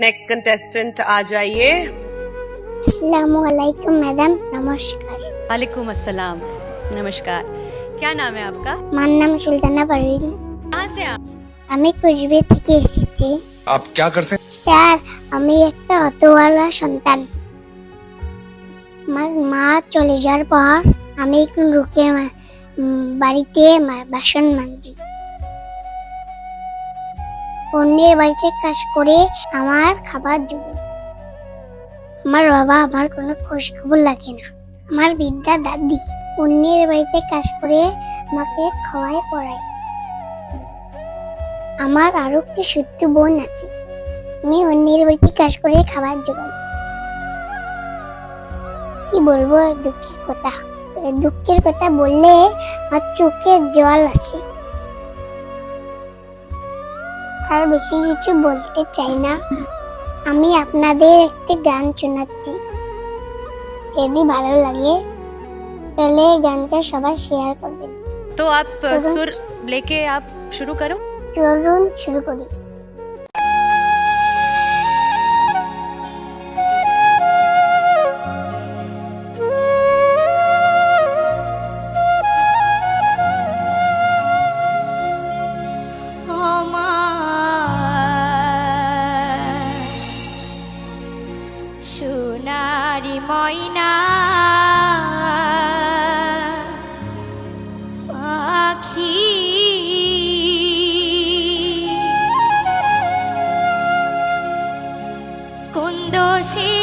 Next contestant आ जाइए আসসালামু আলাইকুম ম্যাডাম নমস্কার वालेकुम अस्सलाम नमस्कार क्या नाम है आपका আমার নাম সুলতানা পারভিন कहाँ से आप আমি কুচবিহার থেকে এসেছি आप क्या करते हैं স্যার আমি একটা অতোয়ালা সন্তান আমার মা চলে যাওয়ার পর আমি একটু রুকে বাড়িতে মা- বাসন মানজি অন্যের বাড়িতে কাজ করে আমার খাবার জোগায় আমার বাবা আমার কোনো খোঁজ খবর লাগে না। আমার বিদ্যা দাদি অন্যের বাড়িতে কাজ করে আমাকে খাওয়ায়, পড়ায়। আমার আরও একটি সত্য বোন আছে। আমি অন্যের বাড়িতে কাজ করে খাবার জোগাই কি বলব, দুঃখের কথা। দুঃখের কথা বললে আমার চোখে জল আছে আর বেশি কিছু বলতে চাই না। আমি আপনাদের একটি গান শোনাচ্ছি। যদি ভালো লাগে তাহলে গানটা সবাই শেয়ার করবেন। তো আপ সুর লেকে আপ শুরু করো। চলুন শুরু করি। সোনারি ময়না। পাখি। কোন দোষে